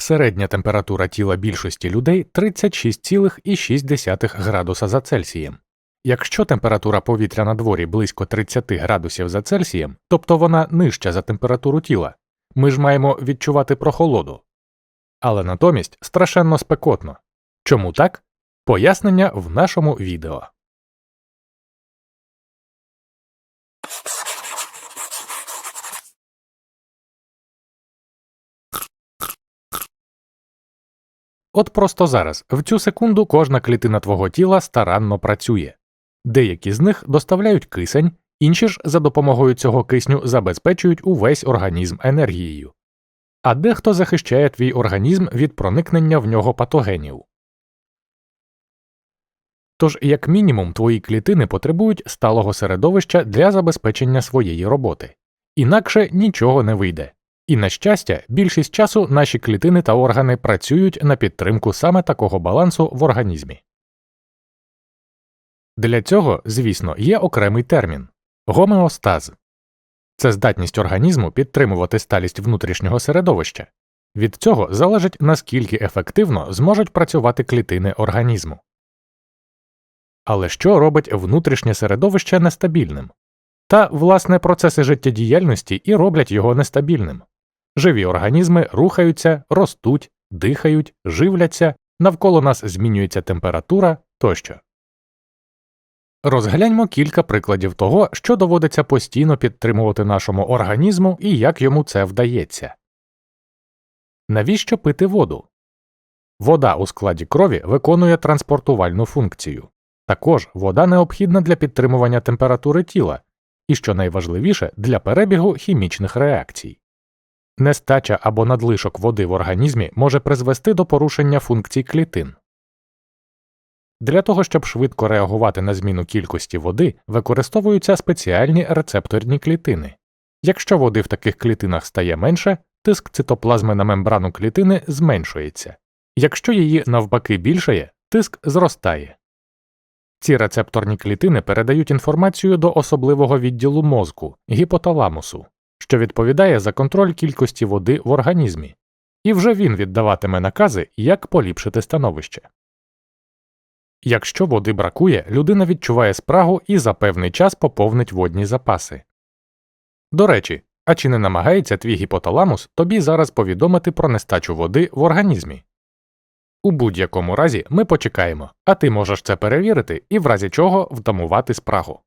Середня температура тіла більшості людей 36,6 градуса за Цельсієм. Якщо температура повітря на дворі близько 30 градусів за Цельсієм, тобто вона нижча за температуру тіла, ми ж маємо відчувати прохолоду. Але натомість страшенно спекотно. Чому так? Пояснення в нашому відео. От просто зараз, в цю секунду кожна клітина твого тіла старанно працює. Деякі з них доставляють кисень, інші ж за допомогою цього кисню забезпечують увесь організм енергією. А дехто захищає твій організм від проникнення в нього патогенів. Тож, як мінімум, твої клітини потребують сталого середовища для забезпечення своєї роботи, інакше нічого не вийде. І, на щастя, більшість часу наші клітини та органи працюють на підтримку саме такого балансу в організмі. Для цього, звісно, є окремий термін гомеостаз це здатність організму підтримувати сталість внутрішнього середовища. Від цього залежить наскільки ефективно зможуть працювати клітини організму. Але що робить внутрішнє середовище нестабільним? Та, власне, процеси життєдіяльності і роблять його нестабільним. Живі організми рухаються, ростуть, дихають, живляться, навколо нас змінюється температура тощо. Розгляньмо кілька прикладів того, що доводиться постійно підтримувати нашому організму і як йому це вдається. Навіщо пити воду? Вода у складі крові виконує транспортувальну функцію. Також вода необхідна для підтримування температури тіла і, що найважливіше, для перебігу хімічних реакцій. Нестача або надлишок води в організмі може призвести до порушення функцій клітин. Для того, щоб швидко реагувати на зміну кількості води, використовуються спеціальні рецепторні клітини. Якщо води в таких клітинах стає менше, тиск цитоплазми на мембрану клітини зменшується, якщо її навпаки більшає, тиск зростає. Ці рецепторні клітини передають інформацію до особливого відділу мозку гіпоталамусу, що відповідає за контроль кількості води в організмі, і вже він віддаватиме накази, як поліпшити становище. Якщо води бракує, людина відчуває спрагу і за певний час поповнить водні запаси. До речі, а чи не намагається твій гіпоталамус тобі зараз повідомити про нестачу води в організмі? У будь-якому разі ми почекаємо, а ти можеш це перевірити і в разі чого втамувати спрагу.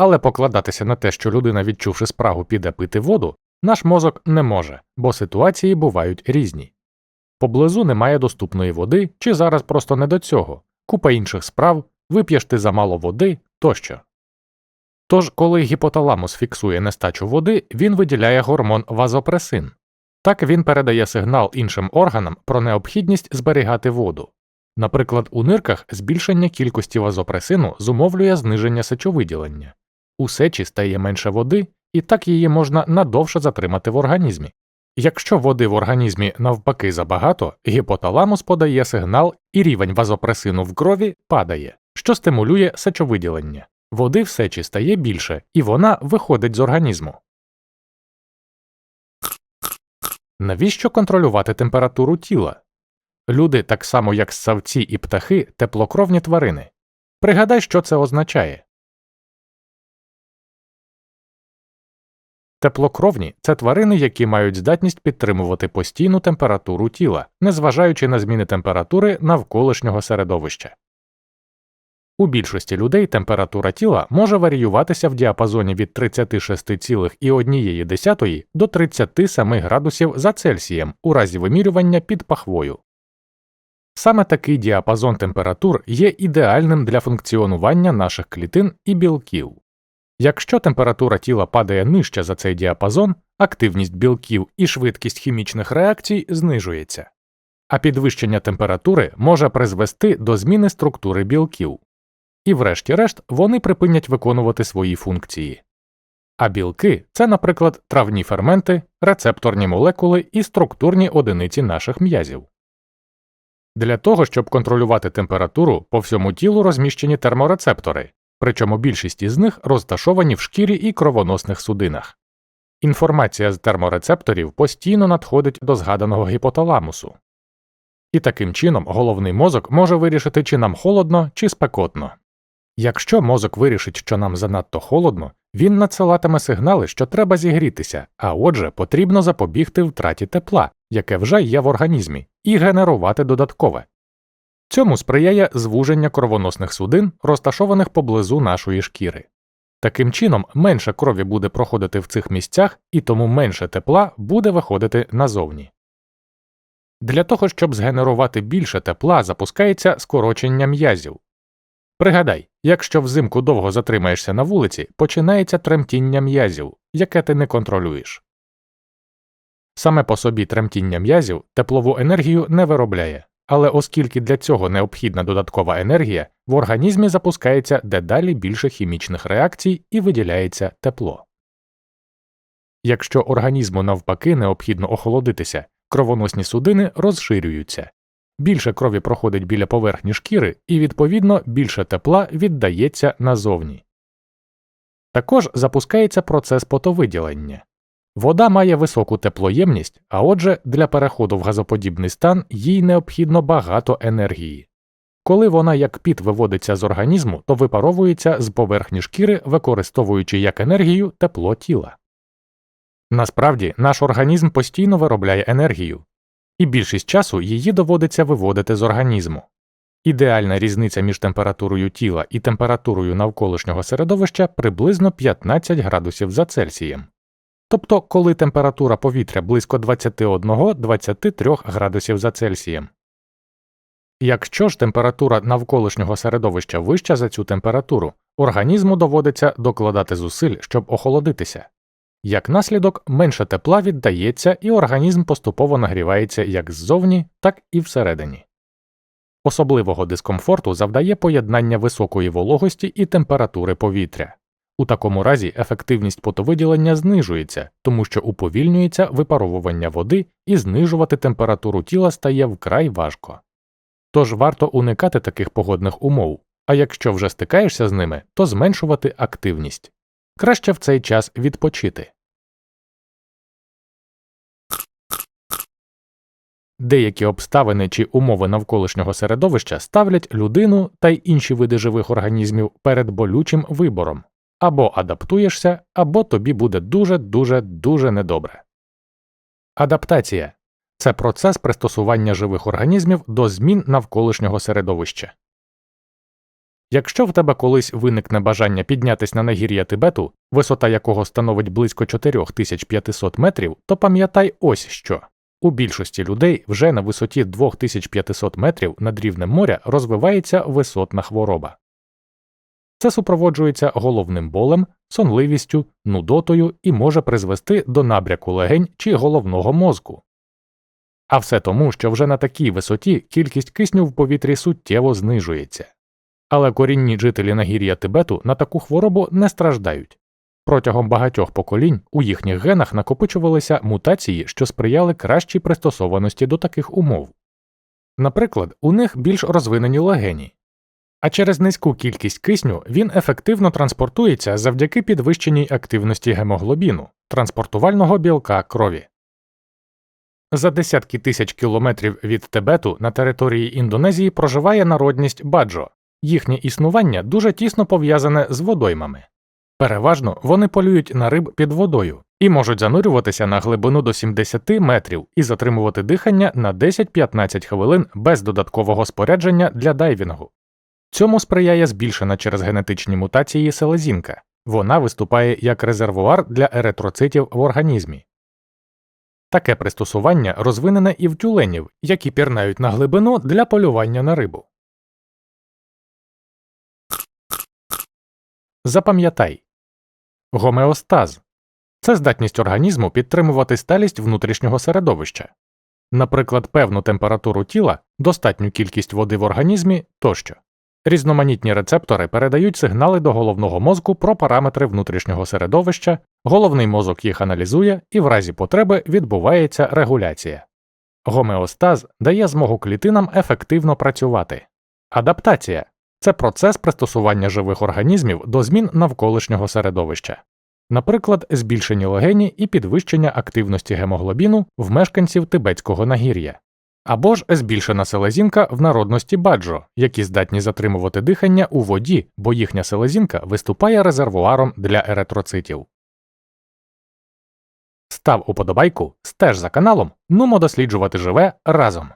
Але покладатися на те, що людина, відчувши спрагу, піде пити воду, наш мозок не може, бо ситуації бувають різні. Поблизу немає доступної води, чи зараз просто не до цього, купа інших справ, вип'єш ти замало води тощо. Тож, коли гіпоталамус фіксує нестачу води, він виділяє гормон вазопресин. Так він передає сигнал іншим органам про необхідність зберігати воду. Наприклад, у нирках збільшення кількості вазопресину зумовлює зниження сечовиділення, у сечі стає менше води, і так її можна надовше затримати в організмі. Якщо води в організмі навпаки забагато, гіпоталамус подає сигнал і рівень вазопресину в крові падає, що стимулює сечовиділення. Води в сечі стає більше, і вона виходить з організму. Навіщо контролювати температуру тіла? Люди, так само як ссавці і птахи, теплокровні тварини. Пригадай, що це означає. Теплокровні це тварини, які мають здатність підтримувати постійну температуру тіла, незважаючи на зміни температури навколишнього середовища. У більшості людей температура тіла може варіюватися в діапазоні від 36,1 до 37 градусів за Цельсієм у разі вимірювання під пахвою. Саме такий діапазон температур є ідеальним для функціонування наших клітин і білків. Якщо температура тіла падає нижче за цей діапазон, активність білків і швидкість хімічних реакцій знижується, а підвищення температури може призвести до зміни структури білків, і, врешті-решт, вони припинять виконувати свої функції. А білки це, наприклад, травні ферменти, рецепторні молекули і структурні одиниці наших м'язів. Для того, щоб контролювати температуру, по всьому тілу розміщені терморецептори, причому більшість із них розташовані в шкірі і кровоносних судинах. інформація з терморецепторів постійно надходить до згаданого гіпоталамусу. І таким чином головний мозок може вирішити, чи нам холодно, чи спекотно. Якщо мозок вирішить, що нам занадто холодно, він надсилатиме сигнали, що треба зігрітися, а отже, потрібно запобігти втраті тепла, яке вже є в організмі, і генерувати додаткове. Цьому сприяє звуження кровоносних судин, розташованих поблизу нашої шкіри. Таким чином, менше крові буде проходити в цих місцях, і тому менше тепла буде виходити назовні. Для того, щоб згенерувати більше тепла, запускається скорочення м'язів. Пригадай, якщо взимку довго затримаєшся на вулиці, починається тремтіння м'язів, яке ти не контролюєш. Саме по собі тремтіння м'язів теплову енергію не виробляє, але оскільки для цього необхідна додаткова енергія, в організмі запускається дедалі більше хімічних реакцій і виділяється тепло. Якщо організму навпаки необхідно охолодитися, кровоносні судини розширюються, більше крові проходить біля поверхні шкіри і, відповідно, більше тепла віддається назовні. Також запускається процес потовиділення. Вода має високу теплоємність, а отже, для переходу в газоподібний стан їй необхідно багато енергії. Коли вона як піт виводиться з організму, то випаровується з поверхні шкіри, використовуючи як енергію тепло тіла. Насправді, наш організм постійно виробляє енергію, і більшість часу її доводиться виводити з організму. Ідеальна різниця між температурою тіла і температурою навколишнього середовища приблизно 15 градусів за Цельсієм. Тобто, коли температура повітря близько 21-23 градусів за Цельсієм. Якщо ж температура навколишнього середовища вища за цю температуру, організму доводиться докладати зусиль, щоб охолодитися. Як наслідок, менше тепла віддається і організм поступово нагрівається як ззовні, так і всередині. Особливого дискомфорту завдає поєднання високої вологості і температури повітря. У такому разі ефективність потовиділення знижується, тому що уповільнюється випаровування води і знижувати температуру тіла стає вкрай важко. Тож варто уникати таких погодних умов, а якщо вже стикаєшся з ними, то зменшувати активність. Краще в цей час відпочити. Деякі обставини чи умови навколишнього середовища ставлять людину та й інші види живих організмів перед болючим вибором або адаптуєшся, або тобі буде дуже дуже дуже недобре. Адаптація це процес пристосування живих організмів до змін навколишнього середовища. Якщо в тебе колись виникне бажання піднятися на нагір'я Тибету, висота якого становить близько 4500 метрів, то пам'ятай ось що у більшості людей вже на висоті 2500 метрів над рівнем моря розвивається висотна хвороба. Це супроводжується головним болем, сонливістю, нудотою і може призвести до набряку легень чи головного мозку. А все тому, що вже на такій висоті кількість кисню в повітрі суттєво знижується. Але корінні жителі нагір'я Тибету на таку хворобу не страждають. Протягом багатьох поколінь у їхніх генах накопичувалися мутації, що сприяли кращій пристосованості до таких умов. Наприклад, у них більш розвинені легені, а через низьку кількість кисню він ефективно транспортується завдяки підвищеній активності гемоглобіну, транспортувального білка крові. За десятки тисяч кілометрів від Тибету на території Індонезії проживає народність баджо, їхнє існування дуже тісно пов'язане з водоймами. Переважно вони полюють на риб під водою і можуть занурюватися на глибину до 70 метрів і затримувати дихання на 10-15 хвилин без додаткового спорядження для дайвінгу. Цьому сприяє збільшена через генетичні мутації селезінка, вона виступає як резервуар для еритроцитів в організмі. Таке пристосування розвинене і в тюленів, які пірнають на глибину для полювання на рибу. Запам'ятай гомеостаз це здатність організму підтримувати сталість внутрішнього середовища, наприклад, певну температуру тіла, достатню кількість води в організмі тощо. Різноманітні рецептори передають сигнали до головного мозку про параметри внутрішнього середовища, головний мозок їх аналізує і в разі потреби відбувається регуляція. Гомеостаз дає змогу клітинам ефективно працювати. Адаптація це процес пристосування живих організмів до змін навколишнього середовища. наприклад, збільшені легені і підвищення активності гемоглобіну в мешканців тибетського нагір'я, або ж збільшена селезінка в народності баджо, які здатні затримувати дихання у воді, бо їхня селезінка виступає резервуаром для еретроцитів. Став уподобайку, стеж за каналом, нумо досліджувати живе разом.